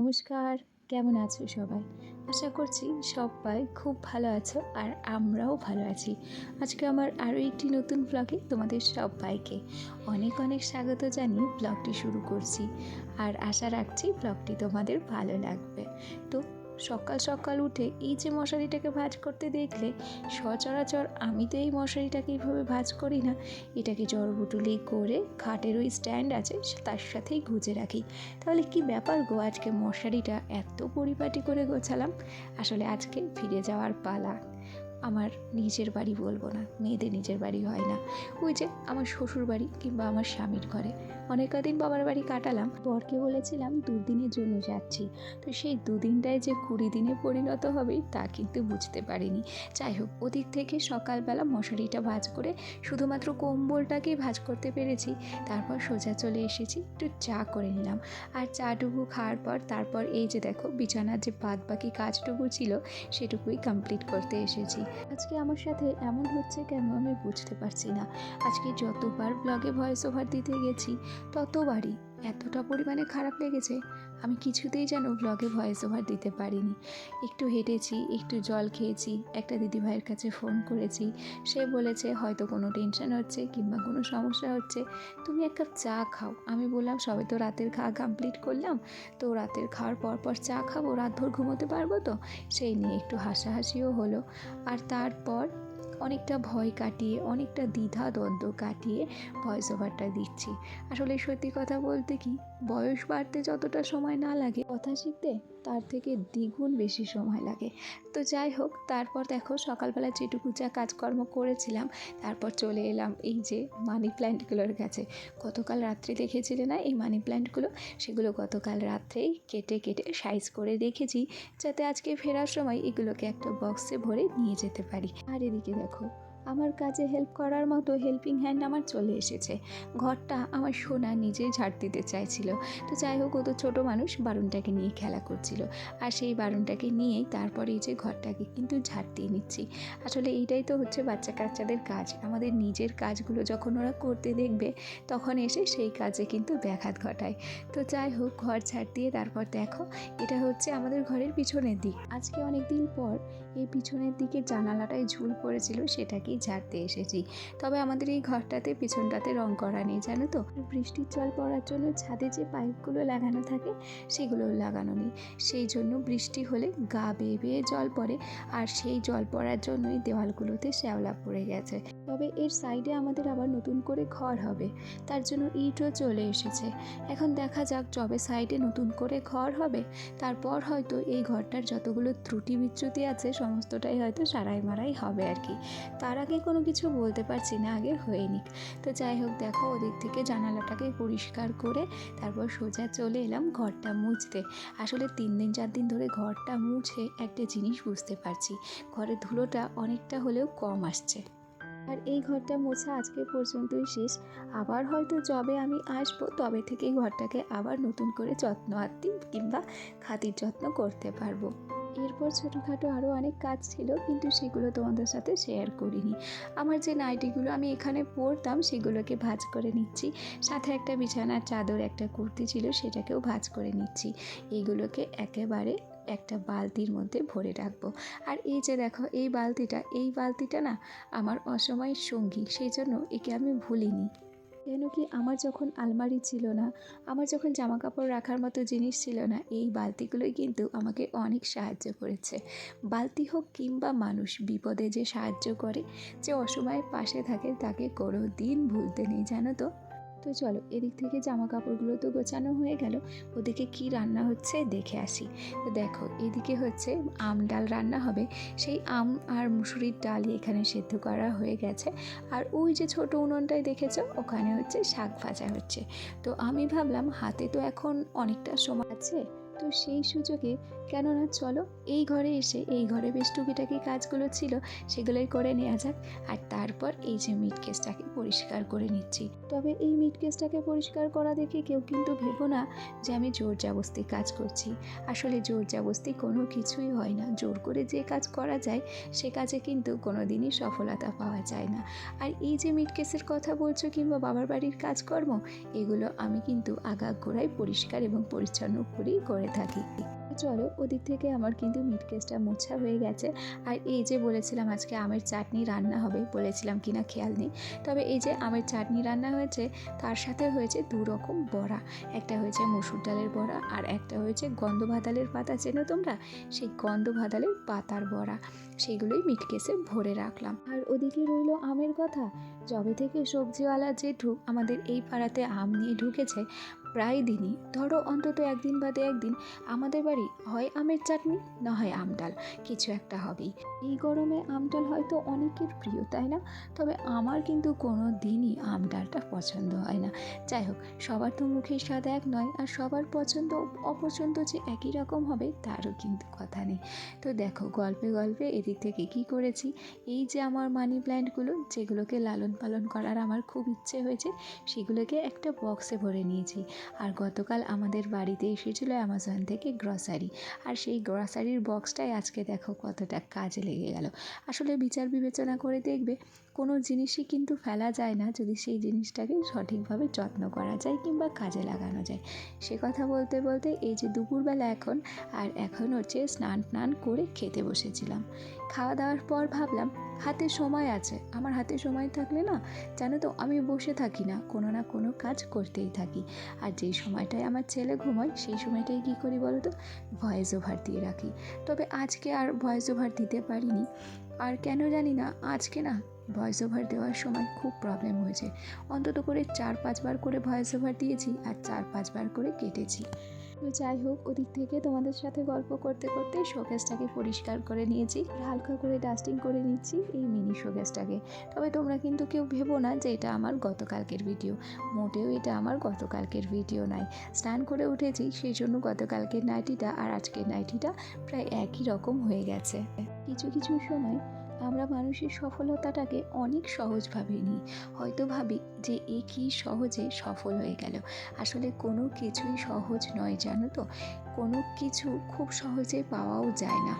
নমস্কার, কেমন আছো সবাই? আশা করছি সবাই খুব ভালো আছো আর আমরাও ভালো আছি। আজকে আমার আরও একটি নতুন ব্লগে তোমাদের সবাইকে অনেক অনেক স্বাগত জানিয়ে ব্লগটি শুরু করছি। আর আশা রাখছি ব্লগটি তোমাদের ভালো লাগবে। তো সকাল সকাল উঠে এই যে মশারিটাকে ভাঁজ করতে দেখলে, সচরাচর আমি তো এই মশারিটাকে এইভাবে ভাঁজ করি না। এটাকে জড়বুটুলি করে খাটের ওই স্ট্যান্ড আছে, তার সাথেই গুজে রাখি। তাহলে কি ব্যাপার গো আজকে মশারিটা এত পরিপাটি করে গোছালাম? আসলে আজকে ফিরে যাওয়ার পালা। আমার নিজের বাড়ি বলব না, মেয়েদের নিজের বাড়ি হয় না। ওই যে আমার শ্বশুর বাড়ি কিংবা আমার স্বামীর ঘরে। অনেক কদিন বাবার বাড়ি কাটালাম, বরকে বলেছিলাম দুদিনের জন্য যাচ্ছি। তো সেই দুদিনটায় যে কুড়ি দিনে পরিণত হবে তা কিন্তু বুঝতে পারিনি। যাই হোক, ওদিক থেকে সকালবেলা মশারিটা ভাঁজ করে শুধুমাত্র কম্বলটাকেই ভাজ করতে পেরেছি। তারপর সোজা চলে এসেছি, একটু চা করে নিলাম। আর চাটুকু খাওয়ার পর তারপর এই যে দেখো, বিছানার যে বাদ বাকি কাজটুকু ছিল, সেটুকুই কমপ্লিট করতে এসেছি। আজকে আমার সাথে এমন হচ্ছে কেন আমি বুঝতে পারছি না। আজকে যতবার ব্লগে ভয়েস ওভার দিতে গেছি ততবারই এতটা পরিমাণে খারাপ লেগেছে, আমি কিছুতেই যেন ব্লগে ভয়েস ওভার দিতে পারিনি। একটু হেঁটেছি, একটু জল খেয়েছি, একটা দিদিভাইয়ের কাছে ফোন করেছি। সে বলেছে, হয়তো কোনো টেনশন হচ্ছে কিংবা কোনো সমস্যা হচ্ছে। তুমি এক কাপ চা খাও। আমি বললাম, সবে তো রাতের খাওয়া কমপ্লিট করলাম। তো রাতের খাওয়ার পর পর চা খাব, রাতভর ঘুমোতে পারব তো? সেই নিয়ে একটু হাসাহাসিও হলো। আর তারপর অনেকটা ভয় কাটিয়ে, অনেকটা দ্বিধা দ্বন্দ্ব কাটিয়ে ভয়েস ওভারটা দিচ্ছি। আসলে সত্যি কথা বলতে কি, বয়স বাড়তে যতটা সময় না লাগে, কথা শিখতে তার থেকে দ্বিগুণ বেশি সময় লাগে। তো যাই হোক, তারপর দেখো সকালবেলা যেটুকু যা কাজকর্ম করেছিলাম, তারপর চলে এলাম এই যে মানি প্ল্যান্টগুলোর কাছে। গতকাল রাত্রে দেখেছিলে না এই মানি প্ল্যান্টগুলো সেগুলো গতকাল রাত্রেই কেটে কেটে সাইজ করে রেখেছি, যাতে আজকে ফেরার সময় এগুলোকে একটা বক্সে ভরে নিয়ে যেতে পারি। আর এদিকে দেখো আমার কাজে হেল্প করার মতো হেল্পিং হ্যান্ড আমার চলে এসেছে। ঘরটা আমার সোনা নিজেই ঝাড় দিতে চাইছিল। তো যাই হোক, ও তো ছোটো মানুষ, বারুনটাকে নিয়ে খেলা করছিল। আর সেই বারুনটাকে নিয়েই তারপরে এই যে ঘরটাকে কিন্তু ঝাড় দিয়ে নিচ্ছি। আসলে এইটাই তো হচ্ছে বাচ্চা কাচ্চাদের কাজ। আমাদের নিজের কাজগুলো যখন ওরা করতে দেখবে, তখন এসে সেই কাজে কিন্তু ব্যাঘাত ঘটায়। তো যাই হোক, ঘর ঝাড় দিয়ে তারপর দেখো, এটা হচ্ছে আমাদের ঘরের পিছনের দিক। আজকে অনেক দিন পর এই পিছনের দিকে জানালাটায় ঝুল পড়েছিল সেটাকেই ঝাড়তে এসেছি। তবে আমাদের এই ঘরটাতে পিছনটাতে রং করা নেই, জানো তো? বৃষ্টির জল পড়ার জন্য ছাদে যে পাইপগুলো লাগানো থাকে, সেগুলোও লাগানো নেই। সেই জন্য বৃষ্টি হলে গা বেয়ে বেয়ে জল পড়ে, আর সেই জল পড়ার জন্যই দেওয়ালগুলোতে শ্যাওলা পড়ে গেছে। তবে এর সাইডে আমাদের আবার নতুন করে ঘর হবে, তার জন্য ইটও চলে এসেছে। এখন দেখা যাক যবে সাইডে নতুন করে ঘর হবে, তারপর হয়তো এই ঘরটার যতগুলো ত্রুটি বিচ্যুতি আছে সমস্তটাই হয়তো সারাই মারাই হবে আর কি। তার আগে কোনো কিছু বলতে পারছি না, আগে হয়ে নিক। তো যাই হোক, দেখো ওদিক থেকে জানালাটাকে পরিষ্কার করে তারপর সোজা চলে এলাম ঘরটা মুছতে। আসলে তিন দিন, চার দিন ধরে ঘরটা মুছে একটা জিনিস বুঝতে পারছি। ঘরের ধুলোটা অনেকটা হলেও কম আসছে। আর এই ঘরটা মোছা আজকে পর্যন্তই শেষ। আবার হয়তো যবে আমি আসব, তবে থেকেই ঘরটাকে আবার নতুন করে যত্ন আত্মি কিংবা খাতির যত্ন করতে পারব। এরপর ছোটোখাটো আরও অনেক কাজ ছিল, কিন্তু সেগুলো তোমাদের সাথে শেয়ার করিনি। আমার যে নাইটিগুলো আমি এখানে পরতাম, সেগুলোকে ভাজ করে নিচ্ছি। সাথে একটা বিছানার চাদর একটা কুর্তি ছিল, সেটাকেও ভাজ করে নিচ্ছি। এইগুলোকে একেবারে একটা বালতির মধ্যে ভরে রাখব। আর এই যে দেখো, এই বালতিটা এই বালতিটা না আমার অসময়ের সঙ্গী, সেই জন্য একে আমি ভুলিনি। কেন কি আমার যখন আলমারি ছিল না, আমার যখন জামা কাপড় রাখার মতো জিনিস ছিল না, এই বালতিগুলোই কিন্তু আমাকে অনেক সাহায্য করেছে। বালতি হোক কিংবা মানুষ বিপদে যে সাহায্য করে, যে অসময়ে পাশে থাকে তাকে কোনো দিন ভুলতে নেই, জানো তো? তো চলো, এদিক থেকে জামা কাপড়গুলো তো গোছানো হয়ে গেল। ওদিকে কি রান্না হচ্ছে দেখে আসি। তো দেখো, এদিকে হচ্ছে আম ডাল রান্না হবে। সেই আম আর মুসুরির ডালই এখানে সেদ্ধ করা হয়ে গেছে। আর ওই যে ছোট উনুনটায় দেখেছ, ওখানে হচ্ছে শাক ভাজা হচ্ছে। তো আমি ভাবলাম, হাতে তো এখন অনেকটা সময় আছে, তো সেই সুযোগে কেননা চলো, এই ঘরে এসে, এই ঘরে বেশ টুকিটাকি কাজগুলো ছিল, সেগুলোই করে নেওয়া যাক। আর তারপর এই যে মিট কেসটাকে পরিষ্কার করে নিচ্ছি। তবে এই মিট কেসটাকে পরিষ্কার করা দেখে কেউ কিন্তু ভেবো না যে আমি জোর জাবস্তি কাজ করছি। আসলে জোর জাবস্তি কোনো কিছুই হয় না। জোর করে যে কাজ করা যায়, সে কাজে কিন্তু কোনো দিনই সফলতা পাওয়া যায় না। আর এই যে মিট কেসের কথা বলছো কিংবা বাবার বাড়ির কাজকর্ম, এগুলো আমি কিন্তু আগা গোড়ায় পরিষ্কার এবং পরিচ্ছন্ন করেই করে থাকি। চলো ওদিক থেকে আমার কিন্তু মিট কেসটা মোছা হয়ে গেছে। আর এই যে বলেছিলাম আজকে আমের চাটনি রান্না হবে বলেছিলাম কিনা খেয়াল নেই। তবে এই যে আমের চাটনি রান্না হয়েছে, তার সাথে হয়েছে দু রকম বড়া। একটা হয়েছে মসুর ডালের বড়া আর একটা হয়েছে গন্ধ ভাতালের পাতা। চেনো তোমরা? সেই গন্ধ ভাতালের পাতার বড়া। সেগুলোই মিট কেসে ভরে রাখলাম। আর ওদিকে রইল আমের কথা। যবে থেকে সবজিওয়ালা জেঠু আমাদের এই পাড়াতে আম নিয়ে ঢুকেছে প্রায় দিনই। ধরো, অন্তত একদিন বাদে একদিন আমাদের বাড়ি হয় আমের চাটনি, না হয় আম ডাল, কিছু একটা হবেই। এই গরমে আম ডাল হয়তো অনেকের প্রিয়, তাই না? তবে আমার কিন্তু কোনো দিনই আম ডালটা পছন্দ হয় না। যাই হোক, সবার তো মুখের স্বাদ এক নয়, আর সবার পছন্দ অপছন্দ যে একই রকম হবে, তারও কিন্তু কথা নেই। তো দেখো, গল্পে গল্পে এদিক থেকে কি করেছি? এই যে আমার মানি প্ল্যান্টগুলো যেগুলোকে লালন পালন করার আমার খুব ইচ্ছে হয়েছে, সেগুলোকে একটা বক্সে ভরে নিয়েছি। আর গতকাল আমাদের বাড়িতে এসেছিল অ্যামাজন থেকে গ্রসারি। আর সেই গ্রসারির বক্সটাই আজকে দেখো কতটা কাজে লেগে গেল। আসলে বিচার বিবেচনা করে দেখবে কোনো জিনিসই কিন্তু ফেলা যায় না যদি সেই জিনিসটাকে সঠিকভাবে যত্ন করা যায় কিংবা কাজে লাগানো যায়। সে কথা বলতে বলতে এই যে দুপুরবেলা এখন, আর এখন হচ্ছে স্নান টান করে খেতে বসেছিলাম। খাওয়া দাওয়ার পর ভাবলাম, হাতে সময় আছে, আমার হাতে সময় থাকলে না, জানো তো, আমি বসে থাকি না, কোনো না কোনো কাজ করতেই থাকি। আর যেই সময়টায় আমার ছেলে ঘুমায়, সেই সময়টায় কী করি বলো তো ভয়েস ওভার দিয়ে রাখি। তবে আজকে আর ভয়েস ওভার দিতে পারিনি। আর কেন জানি না, আজকে না ভয়েস ওভার দেওয়ার সময় খুব প্রবলেম হয়েছে। অন্তত করে চার পাঁচবার করে ভয়েস ওভার দিয়েছি আর চার পাঁচবার করে কেটেছি। তো যাই হোক, ওদিক থেকে তোমাদের সাথে গল্প করতে করতে শোকেসটাকে পরিষ্কার করে নিয়েছি। হালকা করে ডাস্টিং করে নিচ্ছি এই মিনি শোকেসটাকে তবে তোমরা কিন্তু কেউ ভেবো না যে এটা আমার গতকালকের ভিডিও মোটেও এটা আমার গতকালকের ভিডিও নাই স্নান করে উঠেছি, সেই জন্য গতকালকের নাইটিটা আর আজকের নাইটিটা প্রায় একই রকম হয়ে গেছে। কিছু কিছু সময় আমরা মানুষের সফলতাটাকে অনেক সহজভাবে নিই হয়তো ভাবি যে এ কি সহজে সফল হয়ে গেল। আসলে কোনো কিছুই সহজ নয়, জানো তো? কোনো কিছু খুব সহজে পাওয়াও যায় না।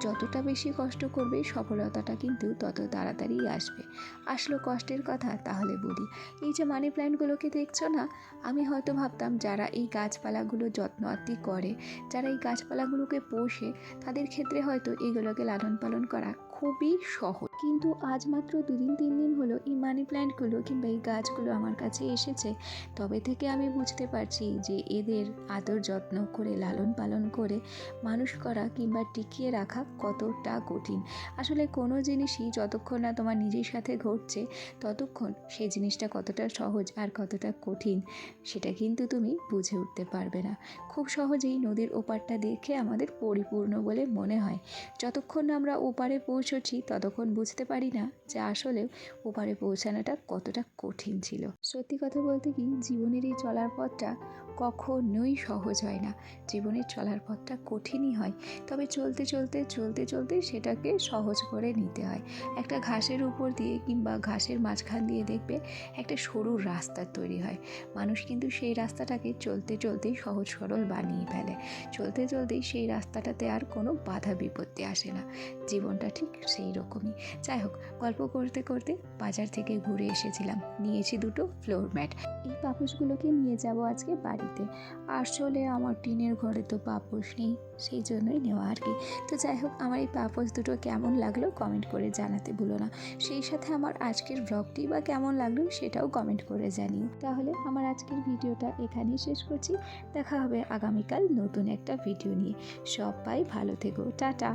যতটা বেশি কষ্ট করবে, সফলতাটা কিন্তু তত তাড়াতাড়ি আসবে। আসলো কষ্টের কথা, তাহলে বলি এই যে মানি প্ল্যান্টগুলোকে দেখছ না? আমি হয়তো ভাবতাম যারা এই গাছপালাগুলো যত্ন আত্তি করে, যারা এই গাছপালাগুলোকে পোষে, তাদের ক্ষেত্রে হয়তো এগুলোকে লালন পালন করা খুবই সহজ। কিন্তু আজ মাত্র দুদিন, তিন দিন হলো এই মানি প্ল্যান্টগুলো কিংবা এই গাছগুলো আমার কাছে এসেছে। তবে থেকে আমি বুঝতে পারছি যে এদের আদর যত্ন করে, লালন পালন করে, মানুষ করা কিংবা টিকিয়ে রাখা কতটা কঠিন। আসলে কোনো জিনিসই যতক্ষণ না তোমার নিজের সাথে ঘটছে, ততক্ষণ সেই জিনিসটা কতটা সহজ আর কতটা কঠিন, সেটা কিন্তু তুমি বুঝে উঠতে পারবে না। খুব সহজেই নদীর ওপারটা দেখে আমাদের পরিপূর্ণ বলে মনে হয়। যতক্ষণ না আমরা ওপারে পৌঁছচ্ছি ততক্ষণ বুঝতে পারি না যে আসলে ওপারে পৌঁছানোটা কতটা কঠিন ছিল। সত্যি কথা বলতে কি, জীবনের এই চলার পথটা কখনোই সহজ হয় না। জীবনে চলার পথটা কঠিনই হয়। তবে চলতে চলতে চলতে চলতে সেটাকে সহজ করে নিতে হয়। একটা ঘাসের উপর দিয়ে কিংবা ঘাসের মাঝখান দিয়ে দেখবে একটা সরু রাস্তা তৈরি হয়। মানুষ কিন্তু সেই রাস্তাটাকে চলতে, চলতেই সহজ সরল বানিয়ে ফেলে। চলতে, চলতেই সেই রাস্তাটাতে আর কোনো বাধা বিপত্তি আসে না। জীবনটা ঠিক সেই রকমই। যাই হোক, গল্প করতে করতে বাজার থেকে ঘুরে এসেছিলাম। নিয়েছি দুটো ফ্লোর ম্যাট এই পাপোশগুলোকে নিয়ে যাব আজকে বাড়িতে আসলে আমার টিনের ঘরে তো পাপোশ নেই, সেই জন্যই নেওয়া আর কি। তো যাই হোক, আমার এই পাপোশ দুটো কেমন লাগল কমেন্ট করে জানাতে ভুলো না। সেই সাথে আমার আজকের ব্লগটি বা কেমন লাগল সেটাও কমেন্ট করে জানিও। তাহলে আমার আজকের ভিডিওটা এখানেই শেষ করছি। দেখা হবে আগামীকাল নতুন একটা ভিডিও নিয়ে। সবাই ভালো থেকো। টাটা।